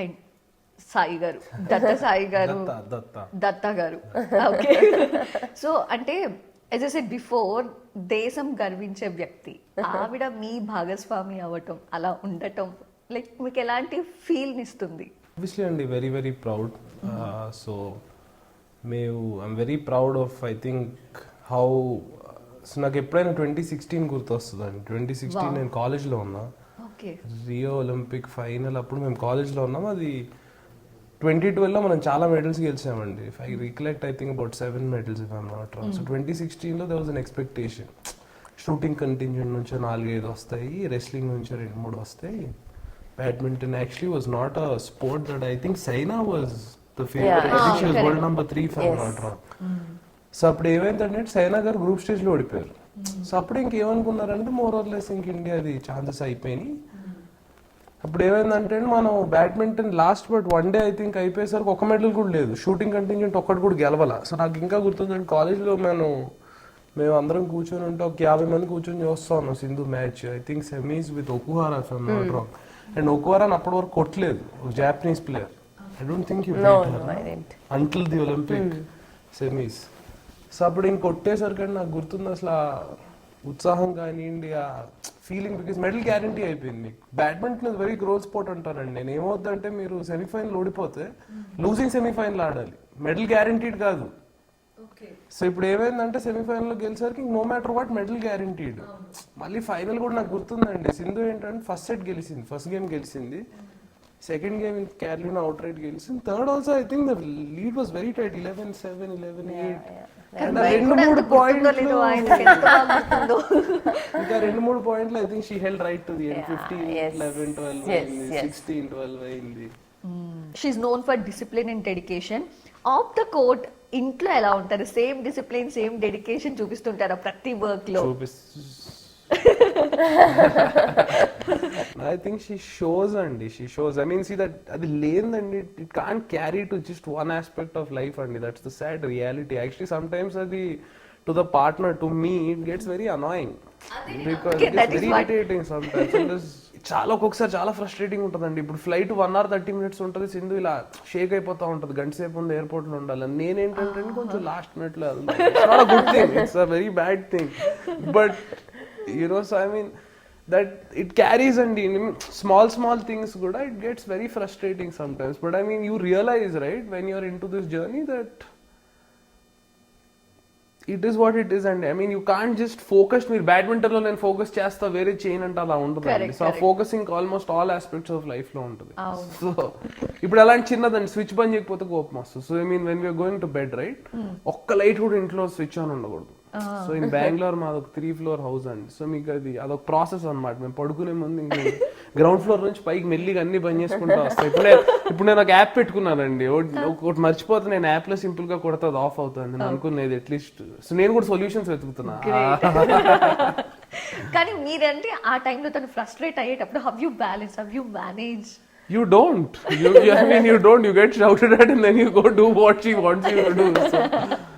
And Sai గారు దత్త సాయి గారు. దత్త గారు. ఓకే. సో అంటే ఎస్ ఎ సెడ్ బిఫోర్ దేశం గర్వించే వ్యక్తి. ఆవిడ మీ భాగస్వామి అవ్వటం అలా ఉండటం లైక్ మీకు ఎలాంటి ఫీల్ ఇస్తుంది? ఆబ్వియస్లీ అండి వెరీ వెరీ ప్రౌడ్ సో మేము I'm very proud of I think how so నాకు ఎప్పుడైనా ట్వంటీ సిక్స్టీన్ గుర్తొస్తుందండి. Twenty sixteen. నేను కాలేజ్లో ఉన్నా. రియో ఒలింపిక్ ఫైనల్ అప్పుడు మేము కాలేజ్లో ఉన్నాం. అది ట్వంటీ ట్వెల్వ్లో మనం చాలా medals గెలిచామండి. I recollect I think about seven medals if I'm not wrong so twenty సిక్స్టీన్లో there was an expectation shooting contingent నుంచి నాలుగైదు వస్తాయి రెస్లింగ్ నుంచి రెండు మూడు వస్తాయి. Badminton actually was not a sport that I think Saina was the favourite world number three five. Not wrong so అప్పుడు ఏమైందంటే సైనా గారు గ్రూప్ స్టేజ్లో ఓడిపోయారు. సో అప్పుడు ఇంకేమనుకున్నారంటే మోర్ ఆర్ లెస్ ఇంక ఇండియాది ఛాన్సెస్ అయిపోయినాయి. అప్పుడు ఏమైందంటే మనం badminton lost but one day I think అయిపోయేసరికి ఒక మెడల్ కూడా లేదు. షూటింగ్ కంటింజెంట్ ఒక్కటి కూడా గెలవాల. సో నాకు ఇంకా గుర్తుందండి కాలేజ్లో నేను మేము అందరం కూర్చొని ఉంటే ఒక యాభై మంది కూర్చొని చూస్తా ఉన్నాం Sindhu match I think semis with Okuhara from not wrong and Okuhara అప్పటి వరకు కొట్టలేదు ఒక Japanese player I don't think you. Until the Olympic semis so అప్పుడు ఇంక కొట్టేసరికి నాకు గుర్తుంది అసలు ఆ ఉత్సాహం కానివ్వండి ఆ ఫీలింగ్ బికాస్ మెడల్ గ్యారంటీ అయిపోయింది. మీకు badminton is very growth sport అంటానండి నేను ఏమవుద్దంటే మీరు సెమీఫైనల్ ఓడిపోతే లూజింగ్ సెమీఫైనల్ ఆడాలి. మెడల్ గ్యారంటీడ్ కాదు. సో ఇప్పుడు ఏమైందంటే semifinal గెలిసరికి no matter what medal guaranteed మళ్ళీ ఫైనల్ కూడా నాకు గుర్తుందండి. సింధు ఏంటంటే ఫస్ట్ సెట్ గెలిచింది. ఫస్ట్ గేమ్ గెలిచింది. Second game in Carolina out right గెలిచింది third also I think the lead was very tight eleven seven eleven eight రెండు మూడు పాయింట్లు. ఇంకా రెండు మూడు పాయింట్లు I think she held right to the end Yeah, fifteen yes. Eleven twelve అయింది. Sixteen twelve అయింది. She's known for discipline and dedication off the court ఇంట్లో ఎలా ఉంటారు? సేమ్ డిసిప్లిన్ సేమ్ డెడికేషన్ చూపిస్తుంటారా ప్రతి వర్క్లో? ఐ థింక్ షీ షోస్ అండి she shows I mean see that అది లేదండి it can carry to just one aspect of life అండి. That's the sad reality actually sometimes అది to the partner to me it gets very annoying because is very irritating sometimes చాలా ఒక్కొక్కసారి చాలా frustrating ఉంటుందండి. ఇప్పుడు flight one hour thirty minutes ఉంటుంది సింధు ఇలా షేక్ అయిపోతా ఉంటుంది. గంట సేపు ఉంది ఎయిర్పోర్ట్లో ఉండాలి నేనేంటంటే కొంచెం లాస్ట్ మినిట్లో good thing it's a very bad thing but you know so I mean that it carries అండి స్మాల్ స్మాల్ థింగ్స్ కూడా it gets very frustrating sometimes but I mean you realize right when you're into this journey that it is what it is అండి I mean you can't just focus మీరు బ్యాడ్మింటన్లో నేను focus చేస్తా వేరే చేయను అంటే అలా ఉండదు Correct, సో ఆ. Focusing almost all aspects of లైఫ్లో ఉంటుంది. సో ఇప్పుడు అలాంటి చిన్నదండి స్విచ్ బంద్ చేయకపోతే కోపం వస్తుంది. So I mean when we're going to bed right ఒక్క లైట్ కూడా ఇంట్లో స్విచ్ ఆన్ ఉండకూడదు. సో ఇన్ బెంగళూరు మాది ఒక త్రీ ఫ్లోర్ హౌస్ అండి. సో మీకు అది అదొక ప్రాసెస్ అన్నమాట. మేము పడుకునే ముందు ఇంక గ్రౌండ్ ఫ్లోర్ నుంచి పైకి మెల్లిగా అన్ని బంద్ చేసుకుంటూ వస్తాయి ఇప్పుడు నేను ఇప్పుడు నేను ఒక యాప్ పెట్టుకున్నానండి. ఒకటి మర్చిపోతే నేను యాప్లో సింపుల్గా కొడితే ఆఫ్ అవుతుంది. నేను అనుకునేది అట్లీస్ట్ సో నేను కూడా సొల్యూషన్స్ వెతుకుతున్నా. కానీ మీరంటే ఆ టైంలో తను ఫ్రస్ట్రేట్ అయ్యేటప్పుడు have you balance have you manage I mean, you don't. You get shouted at and then you go do what she wants you to do. So.